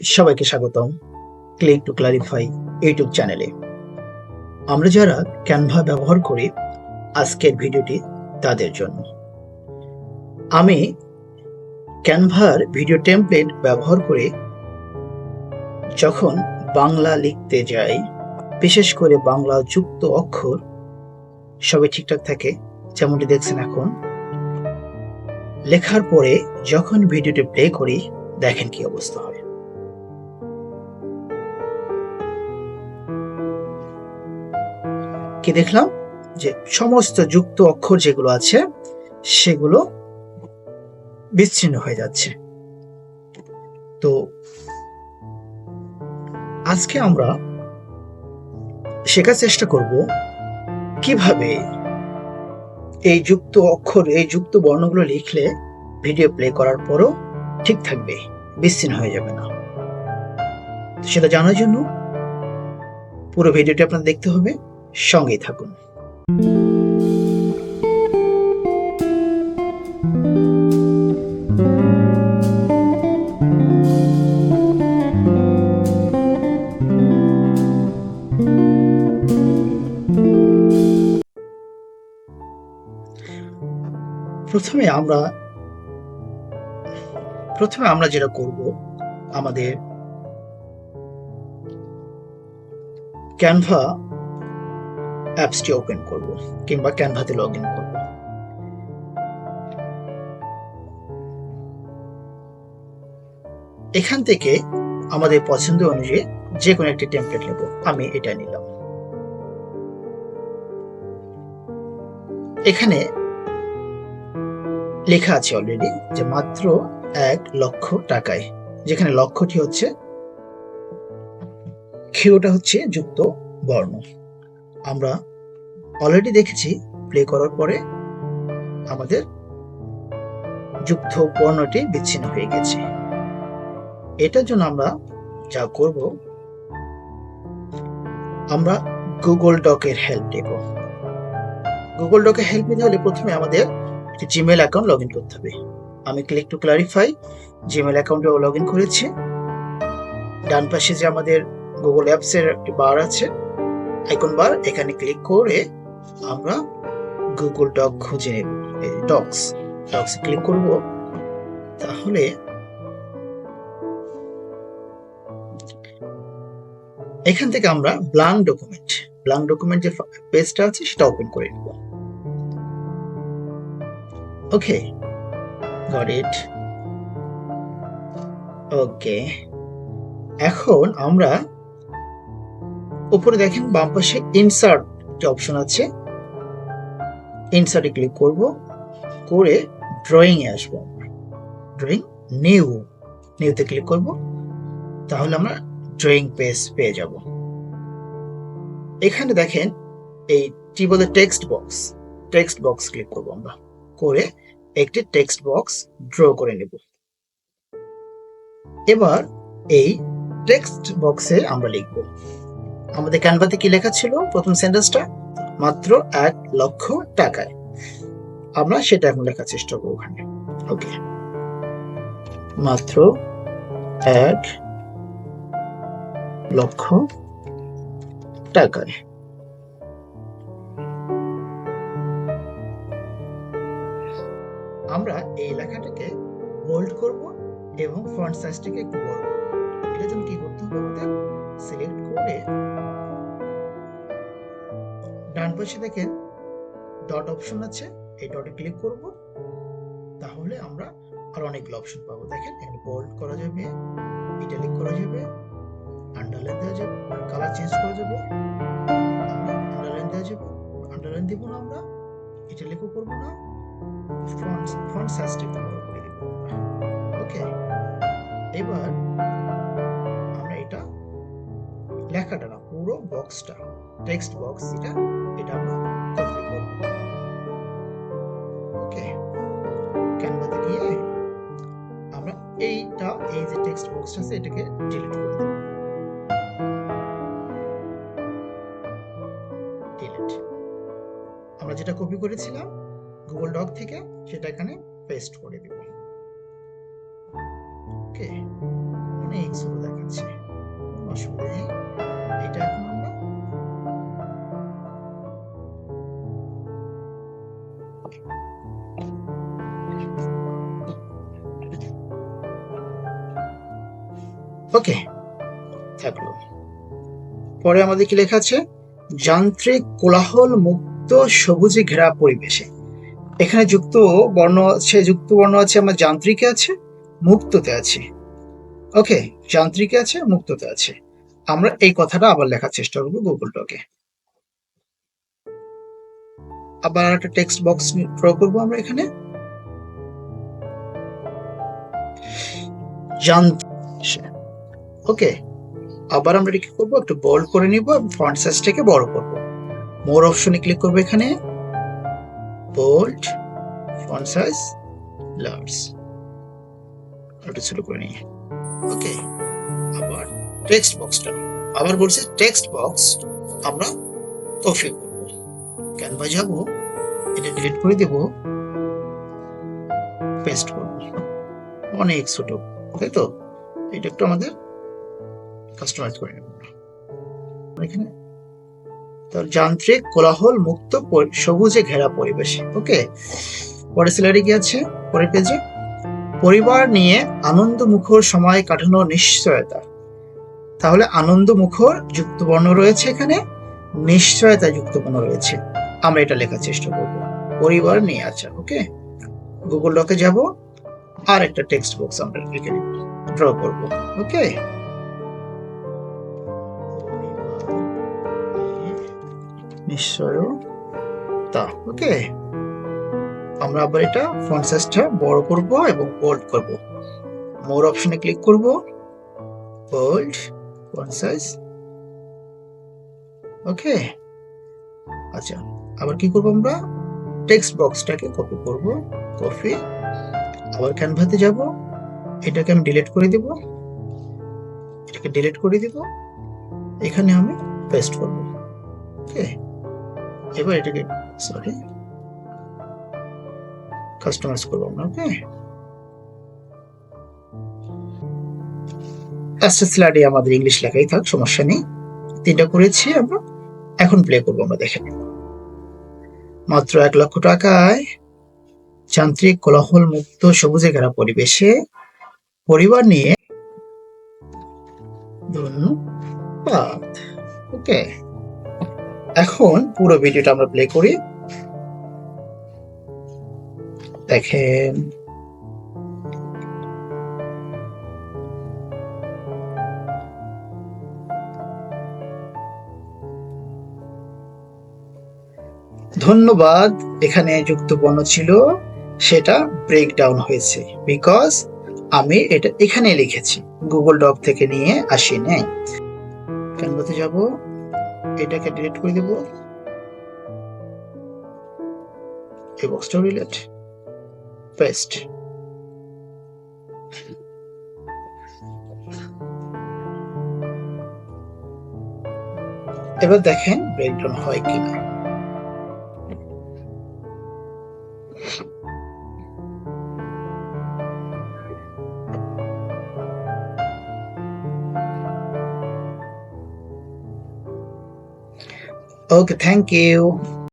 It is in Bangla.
সবাইকে স্বাগতম ক্লিক টু ক্লারিফাই ইউটিউব চ্যানেলে। আমরা যারা ক্যানভা ব্যবহার করি, আজকের ভিডিওটি তাদের জন্য। আমি ক্যানভার ভিডিও টেমপ্লেট ব্যবহার করে যখন বাংলা লিখতে যাই, বিশেষ করে বাংলা যুক্ত অক্ষর, সবই ঠিকঠাক থাকে, যেমনটি দেখছেন এখন। লেখার পরে যখন ভিডিওটি প্লে করি, দেখেন কি অবস্থা হয়। কি দেখলাম? যে সমস্ত যুক্ত অক্ষর যেগুলো আছে, সেগুলো বিচ্ছিন্ন হয়ে যাচ্ছে। তো আজকে আমরা শেখার চেষ্টা করব কীভাবে এই যুক্ত অক্ষর, এই যুক্ত বর্ণগুলো লিখলে ভিডিও প্লে করার পরও ঠিক থাকবে, বিচ্ছিন্ন হয়ে যাবে না। সেটা জানার জন্য পুরো ভিডিওটি আপনার দেখতে হবে। সঙ্গেই থাকুন। প্রথমে আমরা প্রথমে আমরা যেটা করব আমাদের ক্যানভা অ্যাপসটি ওপেন করব কিংবা ক্যানভাতে লগ ইন করব। এখান থেকে আমাদের পছন্দ অনুযায়ী যে কোনো একটি টেমপ্লেট নেব। আমি এটা নিলাম। এখানে লেখা আছে অলরেডি যে মাত্র এক লক্ষ টাকায়, যেখানে লক্ষ্যটি হচ্ছে ক্ষীয়টা হচ্ছে যুক্ত বর্ণ। আমরা অলরেডি দেখেছি প্লে করার পরে আমাদের যুক্ত বর্ণটি বিচ্ছিন্ন হয়ে গেছে। এটার জন্য আমরা যা করব, আমরা গুগল ডকের হেল্প নেব। গুগল ডকের হেল্প নিতে হলে প্রথমে আমাদের একটি জিমেল অ্যাকাউন্ট লগ করতে হবে। আমি ক্লিক টু ক্লারিফাই জিমেল অ্যাকাউন্টে লগ ইন করেছি। ডান পাশে যে আমাদের গুগল অ্যাপসের একটি বার আছে আইকন বার এখানে ক্লিক করে আমরা গুগল ডক খুঁজে নেব ডক্স ডক্স ক্লিক করব। তাহলে এখান থেকে আমরা ব্লাঙ্ক ডকুমেন্ট ব্লাঙ্ক ডকুমেন্ট যে পেজটা আছে সেটা ওপেন করে নেব। ওকে গট ইট ওকে এখন আমরা উপরে দেখেন বাম পাশে ইনসার্ট যে অপশন আছে। ইনসার্টে ক্লিক করব, করে ড্রয়িং এ আসব ড্রয়িং নিউ নিউতে ক্লিক করব, তাহলে আমরা ড্রয়িং পেজ পেয়ে যাব। এখানে দেখেন এই কি বলে text box text box click করব আমরা। করে একটি টেক্সট বক্স ড্র করে নেব। এবার এই টেক্সট বক্সে আমরা লিখব। আমাদের ক্যানভাতে কি লেখা ছিল? প্রথম সেন্টেন্সটা মাত্র এক লক্ষ টাকায়। আমরা সেটা এখন লেখার চেষ্টা করব ওখানে। ওকে মাত্র এক লক্ষ টাকায়। আমরা এই লেখাটাকে বোল্ড করব এবং ফন্ট সাইজটাকে একটু বড় এটার জন্য কি করতে হবে আমাদের? সিলেক্ট করে ডান পাশে দেখেন ডট অপশন আছে। এই ডটে ক্লিক করব। তাহলে আমরা আর অনেকগুলো অপশন পাবো। দেখেন, এখানে বোল্ড করা যাবে ইটালিক করা যাবে আন্ডারলাইন দেওয়া যাবে কালার চেঞ্জ করা যাবে। আন্ডারলাইন দেওয়া যাবে। আন্ডারলাইন দিব না আমরা ইটালিকও করব না। ফন্ট ফন্ট সাইজটা একটু করে দিব। ওকে এবার লেখাটা না, পুরো বক্সটা টেক্সট বক্স এটা এটা আমরা কপি করব। ওকে ক্যানভাতে গিয়ে আমরা এইটা, এই যে টেক্সট বক্সটা আছে, এটাকে ডিলিট করে দেব। ডিলিট আমরা যেটা কপি করেছিলাম গুগল ডক থেকে, সেটা এখানে পেস্ট করে দেব। ওকে অনেক ছোট দেখাচ্ছে। অসুবিধা নেই। এটা এখন আমরা ওকে, থাকল। পরে আমাদের কি লেখা আছে? যান্ত্রিক কোলাহল মুক্ত সবুজে ঘেরা পরিবেশে। এখানে যুক্ত বর্ণ আছে, যুক্ত বর্ণ আছে, আমার যান্ত্রিকে আছে, মুক্ততে আছে। ওকে, যান্ত্রিকে আছে, মুক্ততে আছে। আমরা এই কথাটা আবার লেখার চেষ্টা করব গুগল ডকে আবার একটা টেক্সট বক্স ড্র করব আমরা এখানে। ওকে আবার আমরা কি করব? একটু বোল্ড করে নিব এবং ফন্ট সাইজটাকে বড় করব। মোর অপশনে ক্লিক করব এখানে। বোল্ড ফন্ট সাইজ লার্জ একটু করে নিই। ওকে আবার টেক্সট বক্সটা আবার বলছে টেক্সট বক্স আমরা কপি করব। ক্যানভা যাব এটা ডিলিট করে দেব। পেস্ট করব। অনেক ছোট, তাই তো? এটা একটু আমাদের কাস্টমাইজ করে নেব। এখানে তার যান্ত্রিক কোলাহল মুক্ত সবুজে ঘেরা পরিবেশে ওকে পরে স্যালারি কি আছে? পরের পেজে পরিবার নিয়ে আনন্দ মুখর সময় কাটানোর নিশ্চয়তা। তাহলে আনন্দ মুখর যুক্ত বর্ণ রয়েছে এখানে, নিশ্চয়তা যুক্ত বর্ণ রয়েছে। আমরা এটা লেখার চেষ্টা করব। পরিবার নিয়ে আচ্ছা ওকে গুগল ডকে যাব, আর একটা টেক্সট বক্স আমরা লিখে নিব ড্র করব ওকে নিশ্চয়তা ওকে আমরা আবার এটা ফন্ট সাইজটা বড় করব এবং বোল্ড করব। মোর অপশনে ক্লিক করব বোল্ড সাইজ ওকে আচ্ছা আবার কি করব আমরা? টেক্সট বক্সটাকে কপি করব কপি আবার ক্যানভাতে যাব, এটাকে আমি ডিলিট করে দিব। এটাকে ডিলিট করে দিব। এখানে আমি পেস্ট করব। ওকে এবার এটাকে সরি কাস্টমাইজ করব আমরা ওকে স্লাডি আমাদের ইংলিশ লেখাই থাক, সমস্যা নেই। তিনটা করেছি আমরা, এখন প্লে করব আমরা, দেখে নেব। মাত্র এক লক্ষ টাকায় যান্ত্রিক কোলাহল মুক্ত সবুজে ঘেরা পরিবেশে পরিবার নিয়ে ধন্যবাদ। ওকে এখন পুরো ভিডিওটা আমরা প্লে করি। দেখেন। ধন্যবাদ। এখানে যুক্ত বর্ণ ছিল, সেটা ব্রেক ডাউন হয়েছে। বিকজ আমি এটা এখানে লিখেছি। গুগল ডক থেকে নিয়ে আসি, নাই? ক্যানভাতে যাব। এটাকে ডিলিট করে দেব। এই বক্সটা রিলেট পেস্ট এবার দেখেন ব্রেকডাউন হয় কিনা। Okay, thank you.